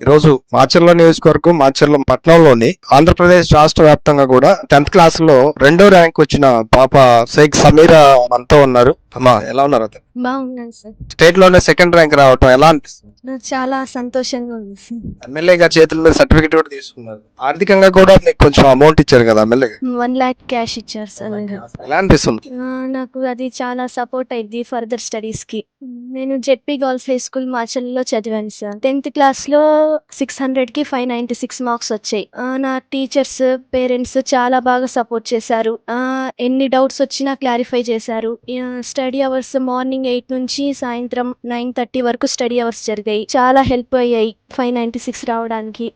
ఈరోజు మాచర్ల నియోజకవర్గం మాచర్ల పట్టణంలోని ఆంధ్రప్రదేశ్ రాష్ట్ర వ్యాప్తంగా కూడా టెన్త్ క్లాస్లో రెండో ర్యాంక్ వచ్చిన పాప షేక్ సమీరా మనతో ఉన్నారు. అమ్మా ఎలా ఉన్నారు అతను? బాగున్నాను సార్. స్టేట్లోనే సెకండ్ ర్యాంక్ రావటం ఎలా అనిపిస్తుంది? నాకు చాలా సంతోషంగా ఉంది సార్. ఎమ్మెల్యే గారి చేతుల మీద సర్టిఫికేట్ కూడా తీసుకున్నారు. ఆర్థికంగా కూడా మీకు కొంచెం అమౌంట్ ఇచ్చారు కదా ఎమ్మెల్యే గారు? వన్ ల్యాక్ క్యాష్ ఇచ్చారు సార్. ఎలా అనిపిస్తుంది? ఆ, నాకు అది చాలా సపోర్ట్ అయింది ఫర్దర్ స్టడీస్కి నేను జెడ్పీ గర్ల్స్ హై స్కూల్ మాచల్లో చదివాను సార్. టెన్త్ క్లాస్లో సిక్స్ హండ్రెడ్కి ఫైవ్ నైన్టీ సిక్స్ మార్క్స్ వచ్చాయి. నా టీచర్స్ పేరెంట్స్ చాలా బాగా సపోర్ట్ చేశారు. ఎన్ని డౌట్స్ వచ్చినా క్లారిఫై చేశారు. స్టడీ అవర్స్ మార్నింగ్ ఎయిట్ నుంచి సాయంత్రం నైన్ థర్టీ వరకు స్టడీ అవర్స్ జరిగాయి. చాలా హెల్ప్ అయ్యాయి. ఫైవ్ నైంటీ సిక్స్ రావడానికి.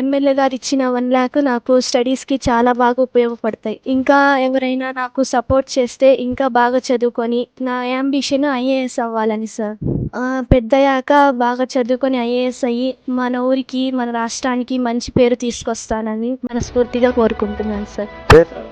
ఎమ్మెల్యే గారు ఇచ్చిన వన్ ల్యాక్ నాకు స్టడీస్కి చాలా బాగా ఉపయోగపడతాయి. ఇంకా ఎవరైనా నాకు సపోర్ట్ చేస్తే ఇంకా బాగా చదువుకొని నా యాంబిషన్ ఐఏఎస్ అవ్వాలని సార్ పెద్దయ్యాక బాగా చదువుకొని ఐఏఎస్ అయ్యి మన ఊరికి మన రాష్ట్రానికి మంచి పేరు తీసుకొస్తానని మనస్ఫూర్తిగా కోరుకుంటున్నాను సార్.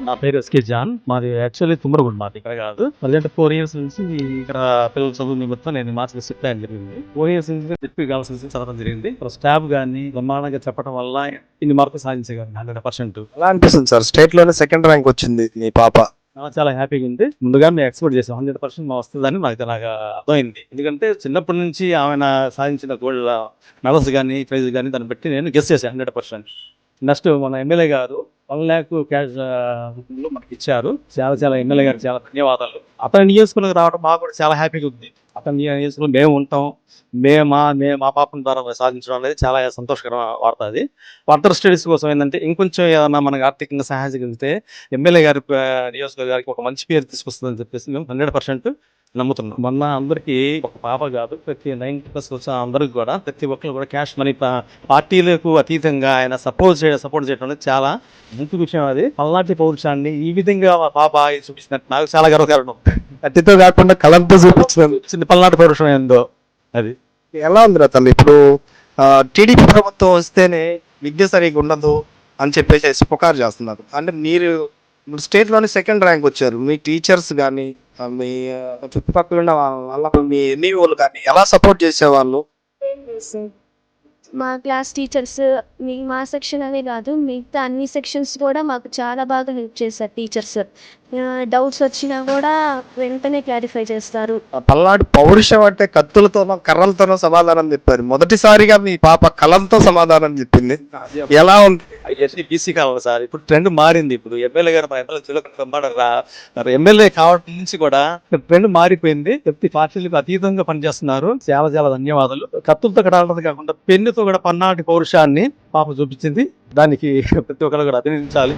నా పేరు ఎస్కే జాన్. మాది యాక్చువల్లీ తుమ్మరగుండ మాది. ఇక్కడ కాదు. ప్రజెంట్ ఫోర్ ఇయర్స్ నుంచి ఇక్కడ పిల్లల చదువు నిమిత్తం నేను మార్చి షిఫ్ట్ అయ్యడం జరిగింది. ఫోర్ ఇయర్స్ నుంచి చెప్పి కావాల్సిన చదవడం జరిగింది. స్టాఫ్ కానీ బ్రహ్మాండంగా చెప్పడం వల్ల ఇన్ని మార్కులు సాధించగలను హండ్రెడ్ పర్సెంట్. ఎలా అనిపిస్తుంది సార్. స్టేట్లోనే సెకండ్ ర్యాంక్ వచ్చింది మీ పాప. చాలా హ్యాపీగా ఉంది. ముందుగా మేము ఎక్స్పెక్ట్ చేసాం హండ్రెడ్ పర్సెంట్ మా వస్తుందని నాకు నాకు అర్థమైంది. ఎందుకంటే చిన్నప్పటి నుంచి ఆమె సాధించిన గోల్డ్ మెడల్స్ కానీ ప్రైజ్ కానీ దాన్ని బట్టి నేను గెస్ చేశాను హండ్రెడ్ పర్సెంట్. నెక్స్ట్ మన ఎమ్మెల్యే గారు వన్ ల్యాక్ క్యాష్ మనకి ఇచ్చారు చాలా చాలా ఎమ్మెల్యే గారు చాలా ధన్యవాదాలు. అతని నియోజకవర్గం రావడం మాకు కూడా చాలా హ్యాపీగా ఉంది. అతని నియోజకవర్గం మేము ఉంటాం. మేము మా మేము మా పాపం ద్వారా సాధించడం అనేది చాలా సంతోషకరమైన వార్త అది. ఫర్దర్ స్టడీస్ కోసం ఏంటంటే ఇంకొంచెం ఏదన్నా మనకు ఆర్థికంగా సహాయగిస్తే ఎమ్మెల్యే గారి నియోజకవర్గ గారికి ఒక మంచి పేరు తీసుకొస్తుందని చెప్పేసి మేము హండ్రెడ్ పర్సెంట్ నమ్ముతున్నాం. మొన్న అందరికీ ఒక పాప కాదు ప్రతి నైన్ ప్లస్ వచ్చిన అందరికి కూడా ప్రతి ఒక్కరు కూడా క్యాష్ మనీ పార్టీలకు అతీతంగా ఆయన సపోర్ట్ చేయడం సపోర్ట్ చేయడం అనేది చాలా మంచి విషయం అది. పల్నాటి పౌరుషాన్ని ఈ విధంగా పాప చూపించినట్టు నాకు చాలా గర్వకారణం. కత్తితో కాకుండా కలంతో చూపించినారు చిన్న పల్నాటి పౌరుషం ఏందో అది. ఎలా ఉంది తల్లి? ఇప్పుడు టీడీపీ ప్రభుత్వం వస్తేనే విద్య సరిగా ఉండదు అని చెప్పేసి పుకారు చేస్తున్నారు. అంటే మీరు స్టేట్లోని సెకండ్ ర్యాంక్ వచ్చారు. మీ టీచర్స్ కానీ మీ చుట్టుపక్కల ఉన్న వాళ్ళ మీ ఎన్ఈఓలు కానీ ఎలా సపోర్ట్ చేసేవాళ్ళు? మా క్లాస్ టీచర్స్ మీ మా సెక్షన్ అనే కాదు మిగతా అన్ని సెక్షన్స్ కూడా మాకు చాలా బాగా హెల్ప్ చేశారు టీచర్స్. డౌట్స్ వచ్చినా కూడా వెంటనే క్లారిఫై చేస్తారు. ఆ పల్నాడు పౌరుషం అంటే కత్తులతోనో కర్రలతోనో సమాధానం చెప్పారు. మొదటిసారిగా మీ పాప కలంతో సమాధానం చెప్పింది. ఎలా ఉంది? అవన్నీ బీసీ కావాలి సార్. ఇప్పుడు ట్రెండ్ మారింది. ఇప్పుడు ఎమ్మెల్యే గారు మా ఎమ్మెల్యే చిలక ఎమ్మెల్యే కావడం నుంచి కూడా ట్రెండ్ మారిపోయింది. ప్రతి పార్టీలకు అతీతంగా పనిచేస్తున్నారు. చాలా చాలా ధన్యవాదాలు. కత్తులతో కడాలన్నది కాకుండా పెన్నుతో కూడా పన్నాటి పౌరుషాన్ని పాప చూపించింది. దానికి ప్రతి ఒక్కరు కూడా అభినందించాలి.